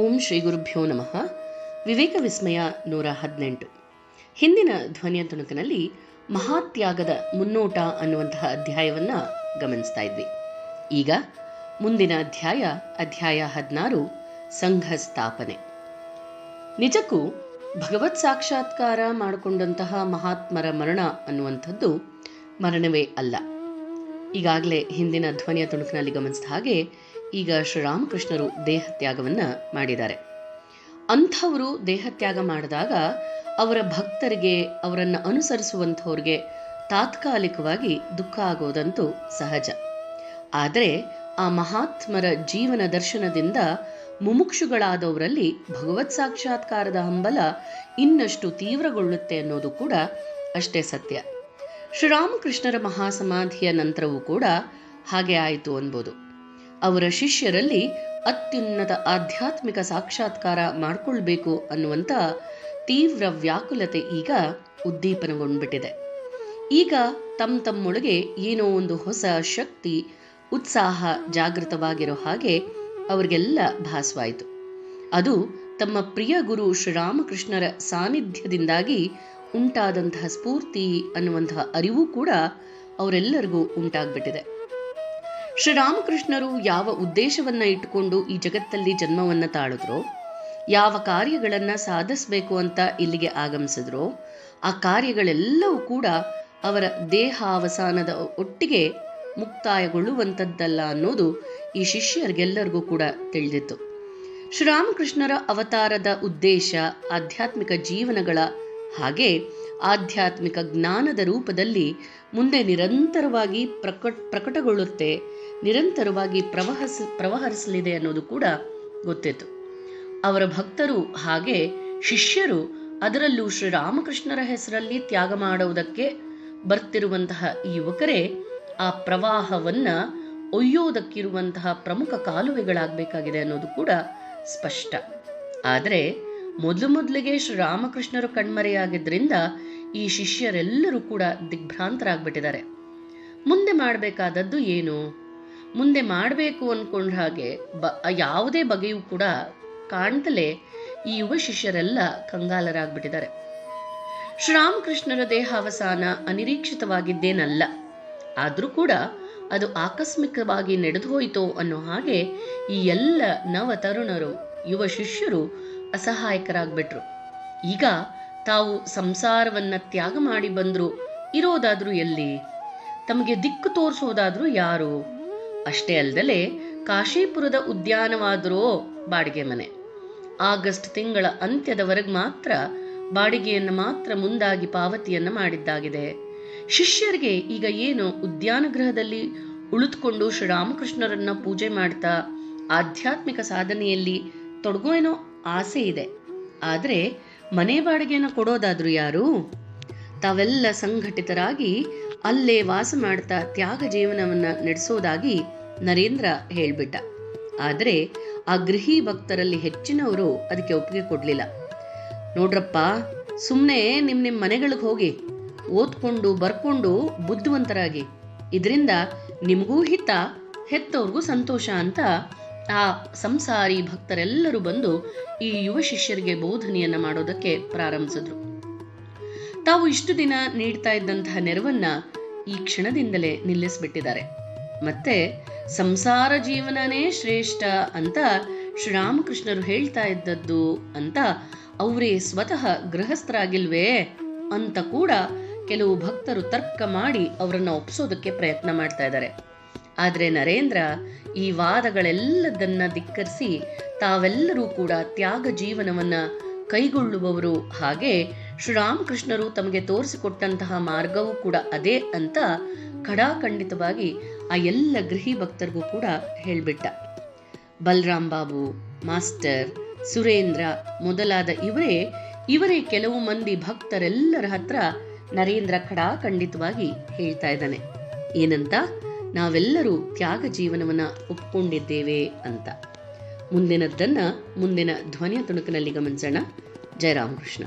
ಓಂ ಶ್ರೀ ಗುರುಭ್ಯೋ ನಮಃ. ವಿವೇಕ ವಿಸ್ಮಯ ನೂರ ಹದಿನೆಂಟು. ಹಿಂದಿನ ಧ್ವನಿಯ ತುಣುಕಿನಲ್ಲಿ ಮಹಾತ್ಯಾಗದ ಮುನ್ನೋಟ ಅನ್ನುವಂತಹ ಅಧ್ಯಾಯವನ್ನು ಗಮನಿಸ್ತಾ ಇದ್ವಿ. ಈಗ ಮುಂದಿನ ಅಧ್ಯಾಯ ಅಧ್ಯಾಯ ಹದಿನಾರು, ಸಂಘ ಸ್ಥಾಪನೆ. ನಿಜಕ್ಕೂ ಭಗವತ್ ಸಾಕ್ಷಾತ್ಕಾರ ಮಾಡಿಕೊಂಡಂತಹ ಮಹಾತ್ಮರ ಮರಣ ಅನ್ನುವಂಥದ್ದು ಮರಣವೇ ಅಲ್ಲ. ಈಗಾಗಲೇ ಹಿಂದಿನ ಧ್ವನಿಯ ತುಣುಕಿನಲ್ಲಿ ಗಮನಿಸಿದ ಹಾಗೆ ಈಗ ಶ್ರೀರಾಮಕೃಷ್ಣರು ದೇಹತ್ಯಾಗವನ್ನು ಮಾಡಿದ್ದಾರೆ. ಅಂಥವರು ದೇಹತ್ಯಾಗ ಮಾಡಿದಾಗ ಅವರ ಭಕ್ತರಿಗೆ, ಅವರನ್ನು ಅನುಸರಿಸುವಂಥವ್ರಿಗೆ ತಾತ್ಕಾಲಿಕವಾಗಿ ದುಃಖ ಆಗೋದಂತೂ ಸಹಜ. ಆದರೆ ಆ ಮಹಾತ್ಮರ ಜೀವನ ದರ್ಶನದಿಂದ ಮುಮುಕ್ಷುಗಳಾದವರಲ್ಲಿ ಭಗವತ್ ಸಾಕ್ಷಾತ್ಕಾರದ ಹಂಬಲ ಇನ್ನಷ್ಟು ತೀವ್ರಗೊಳ್ಳುತ್ತೆ ಅನ್ನೋದು ಕೂಡ ಅಷ್ಟೇ ಸತ್ಯ. ಶ್ರೀರಾಮಕೃಷ್ಣರ ಮಹಾಸಮಾಧಿಯ ನಂತರವೂ ಕೂಡ ಹಾಗೆ ಆಯಿತು ಅನ್ಬೋದು. ಅವರ ಶಿಷ್ಯರಲ್ಲಿ ಅತ್ಯುನ್ನತ ಆಧ್ಯಾತ್ಮಿಕ ಸಾಕ್ಷಾತ್ಕಾರ ಮಾಡಿಕೊಳ್ಬೇಕು ಅನ್ನುವಂಥ ತೀವ್ರ ವ್ಯಾಕುಲತೆ ಈಗ ಉದ್ದೀಪನಗೊಂಡ್ಬಿಟ್ಟಿದೆ. ಈಗ ತಮ್ಮ ತಮ್ಮೊಳಗೆ ಏನೋ ಒಂದು ಹೊಸ ಶಕ್ತಿ, ಉತ್ಸಾಹ ಜಾಗೃತವಾಗಿರೋ ಹಾಗೆ ಅವರಿಗೆಲ್ಲ ಭಾಸವಾಯಿತು. ಅದು ತಮ್ಮ ಪ್ರಿಯ ಗುರು ಶ್ರೀರಾಮಕೃಷ್ಣರ ಸಾನ್ನಿಧ್ಯದಿಂದಾಗಿ ಉಂಟಾದಂತಹ ಸ್ಫೂರ್ತಿ ಅನ್ನುವಂತಹ ಅರಿವು ಕೂಡ ಅವರೆಲ್ಲರಿಗೂ ಉಂಟಾಗ್ಬಿಟ್ಟಿದೆ. ಶ್ರೀರಾಮಕೃಷ್ಣರು ಯಾವ ಉದ್ದೇಶವನ್ನ ಇಟ್ಟುಕೊಂಡು ಈ ಜಗತ್ತಲ್ಲಿ ಜನ್ಮವನ್ನ ತಾಳಿದ್ರೋ, ಯಾವ ಕಾರ್ಯಗಳನ್ನ ಸಾಧಿಸಬೇಕು ಅಂತ ಇಲ್ಲಿಗೆ ಆಗಮಿಸಿದ್ರೋ, ಆ ಕಾರ್ಯಗಳೆಲ್ಲವೂ ಕೂಡ ಅವರ ದೇಹಾವಸಾನದ ಒಟ್ಟಿಗೆ ಮುಕ್ತಾಯಗೊಳ್ಳುವಂಥದ್ದಲ್ಲ ಅನ್ನೋದು ಈ ಶಿಷ್ಯರಿಗೆಲ್ಲರಿಗೂ ಕೂಡ ತಿಳಿದಿತ್ತು. ಶ್ರೀರಾಮಕೃಷ್ಣರ ಅವತಾರದ ಉದ್ದೇಶ ಆಧ್ಯಾತ್ಮಿಕ ಜೀವನಗಳ ಹಾಗೆ ಆಧ್ಯಾತ್ಮಿಕ ಜ್ಞಾನದ ರೂಪದಲ್ಲಿ ಮುಂದೆ ನಿರಂತರವಾಗಿ ಪ್ರಕಟ ಪ್ರಕಟಗೊಳ್ಳುತ್ತೆ ನಿರಂತರವಾಗಿ ಪ್ರವಹಿಸ, ಪ್ರವಹರಿಸಲಿದೆ ಅನ್ನೋದು ಕೂಡ ಗೊತ್ತಿತ್ತು. ಅವರ ಭಕ್ತರು ಹಾಗೆ ಶಿಷ್ಯರು ಅದರಲ್ಲೂ ಶ್ರೀರಾಮಕೃಷ್ಣರ ಹೆಸರಲ್ಲಿ ತ್ಯಾಗ ಮಾಡುವುದಕ್ಕೆ ಬರ್ತಿರುವಂತಹ ಯುವಕರೇ, ಆ ಪ್ರವಾಹವನ್ನ ಒಯ್ಯೋದಕ್ಕಿರುವಂತಹ ಪ್ರಮುಖ ಕಾಲುವೆಗಳಾಗಬೇಕಾಗಿದೆ ಅನ್ನೋದು ಕೂಡ ಸ್ಪಷ್ಟ. ಆದರೆ ಮೊದಲು ಮೊದಲಿಗೆ ಶ್ರೀರಾಮಕೃಷ್ಣರು ಕಣ್ಮರೆಯಾಗಿದ್ದರಿಂದ ಈ ಶಿಷ್ಯರೆಲ್ಲರೂ ಕೂಡ ದಿಗ್ಭ್ರಾಂತರಾಗ್ಬಿಟ್ಟಿದ್ದಾರೆ. ಮುಂದೆ ಮಾಡಬೇಕಾದದ್ದು ಏನು? ಮುಂದೆ ಮಾಡಬೇಕು ಅನ್ಕೊಂಡ ಹಾಗೆ ಬ, ಯಾವುದೇ ಬಗೆಯೂ ಕೂಡ ಕಾಣ್ತಲೇ ಈ ಯುವ ಶಿಷ್ಯರೆಲ್ಲ ಕಂಗಾಲರಾಗ್ಬಿಟ್ಟಿದ್ದಾರೆ. ಶ್ರೀರಾಮಕೃಷ್ಣರ ದೇಹಾವಸಾನ ಅನಿರೀಕ್ಷಿತವಾಗಿದ್ದೇನಲ್ಲ. ಆದರೂ ಕೂಡ ಅದು ಆಕಸ್ಮಿಕವಾಗಿ ನಡೆದು ಹೋಯಿತೋ ಅನ್ನೋ ಹಾಗೆ ಈ ಎಲ್ಲ ನವ ತರುಣರು ಯುವ ಶಿಷ್ಯರು ಅಸಹಾಯಕರಾಗ್ಬಿಟ್ರು. ಈಗ ತಾವು ಸಂಸಾರವನ್ನ ತ್ಯಾಗ ಮಾಡಿ ಬಂದ್ರು ಇರೋದಾದ್ರೂ ಎಲ್ಲಿ? ತಮಗೆ ದಿಕ್ಕು ತೋರಿಸೋದಾದ್ರೂ ಯಾರು? ಅಷ್ಟೇ ಅಲ್ಲದೆ ಕಾಶೀಪುರದ ಉದ್ಯಾನವಾದರೂ ಬಾಡಿಗೆ ಮನೆ. ಆಗಸ್ಟ್ ತಿಂಗಳ ಅಂತ್ಯದವರೆಗೆ ಮಾತ್ರ ಬಾಡಿಗೆಯನ್ನು ಮಾತ್ರ ಮುಂದಾಗಿ ಪಾವತಿಯನ್ನು ಮಾಡಿದ್ದಾಗಿದೆ. ಶಿಷ್ಯರಿಗೆ ಈಗ ಏನು ಉದ್ಯಾನ ಗೃಹದಲ್ಲಿ ಉಳಿದುಕೊಂಡು ಶ್ರೀರಾಮಕೃಷ್ಣರನ್ನ ಪೂಜೆ ಮಾಡ್ತಾ ಆಧ್ಯಾತ್ಮಿಕ ಸಾಧನೆಯಲ್ಲಿ ತೊಡಗೋ ಏನೋ ಆಸೆ ಇದೆ. ಆದರೆ ಮನೆ ಬಾಡಿಗೆಯನ್ನು ಕೊಡೋದಾದ್ರೂ ಯಾರು? ತಾವೆಲ್ಲ ಸಂಘಟಿತರಾಗಿ ಅಲ್ಲೇ ವಾಸ ಮಾಡ್ತಾ ತ್ಯಾಗ ಜೀವನವನ್ನ ನಡೆಸೋದಾಗಿ ನರೇಂದ್ರ ಹೇಳ್ಬಿಟ್ಟ. ಆದರೆ ಆ ಗೃಹಿ ಭಕ್ತರಲ್ಲಿ ಹೆಚ್ಚಿನವರು ಅದಕ್ಕೆ ಒಪ್ಪಿಗೆ ಕೊಡ್ಲಿಲ್ಲ. ನೋಡ್ರಪ್ಪ ಸುಮ್ಮನೆ ನಿಮ್ಮ ನಿಮ್ಮ ಮನೆಗಳಿಗೆ ಹೋಗಿ, ಓದ್ಕೊಂಡು ಬರ್ಕೊಂಡು ಬುದ್ಧಿವಂತರಾಗಿ. ಇದರಿಂದ ನಿಮಗೂ ಹಿತ, ಹೆತ್ತವ್ರಿಗೂ ಸಂತೋಷ ಅಂತ ಆ ಸಂಸಾರಿ ಭಕ್ತರೆಲ್ಲರೂ ಬಂದು ಈ ಯುವ ಶಿಷ್ಯರಿಗೆ ಬೋಧನೆಯನ್ನ ಮಾಡೋದಕ್ಕೆ ಪ್ರಾರಂಭಿಸಿದ್ರು. ತಾವು ಇಷ್ಟು ದಿನ ನೀಡ್ತಾ ಇದ್ದಂತಹ ನೆರವನ್ನ ಈ ಕ್ಷಣದಿಂದಲೇ ನಿಲ್ಲಿಸ್ಬಿಟ್ಟಿದ್ದಾರೆ. ಮತ್ತೆ ಸಂಸಾರ ಜೀವನನೇ ಶ್ರೇಷ್ಠ ಅಂತ ಶ್ರೀರಾಮಕೃಷ್ಣರು ಹೇಳ್ತಾ ಇದ್ದದ್ದು ಅಂತ ಅವರೇ ಸ್ವತಃ ಗೃಹಸ್ಥರಾಗಿಲ್ವೇ ಅಂತ ಕೂಡ ಕೆಲವು ಭಕ್ತರು ತರ್ಕ ಮಾಡಿ ಅವರನ್ನು ಒಪ್ಸೋದಕ್ಕೆ ಪ್ರಯತ್ನ ಮಾಡ್ತಾ ಇದ್ದಾರೆ. ಆದರೆ ನರೇಂದ್ರ ಈ ವಾದಗಳೆಲ್ಲದನ್ನ ಧಿಕ್ಕರಿಸಿ ತಾವೆಲ್ಲರೂ ಕೂಡ ತ್ಯಾಗ ಜೀವನವನ್ನ ಕೈಗೊಳ್ಳುವವರು ಹಾಗೆ ಶ್ರೀರಾಮಕೃಷ್ಣರು ತಮಗೆ ತೋರಿಸಿಕೊಟ್ಟಂತಹ ಮಾರ್ಗವೂ ಕೂಡ ಅದೇ ಅಂತ ಖಡಾಖಂಡಿತವಾಗಿ ಆ ಎಲ್ಲ ಗೃಹಿ ಭಕ್ತರಿಗೂ ಕೂಡ ಹೇಳಿಬಿಟ್ಟ. ಬಲರಾಮ್ ಬಾಬು, ಮಾಸ್ಟರ್ ಸುರೇಂದ್ರ ಮೊದಲಾದ ಇವರೇ ಇವರೇ ಕೆಲವು ಮಂದಿ ಭಕ್ತರೆಲ್ಲರ ಹತ್ರ ನರೇಂದ್ರ ಖಡಾ ಖಂಡಿತವಾಗಿ ಹೇಳ್ತಾ ಇದ್ದಾನೆ. ಏನಂತ? ನಾವೆಲ್ಲರೂ ತ್ಯಾಗ ಜೀವನವನ್ನ ಒಪ್ಕೊಂಡಿದ್ದೇವೆ ಅಂತ. ಮುಂದಿನದ್ದನ್ನ ಮುಂದಿನ ಧ್ವನಿಯ ತುಣುಕಿನಲ್ಲಿ ಗಮನಿಸೋಣ. ಜಯರಾಮಕೃಷ್ಣ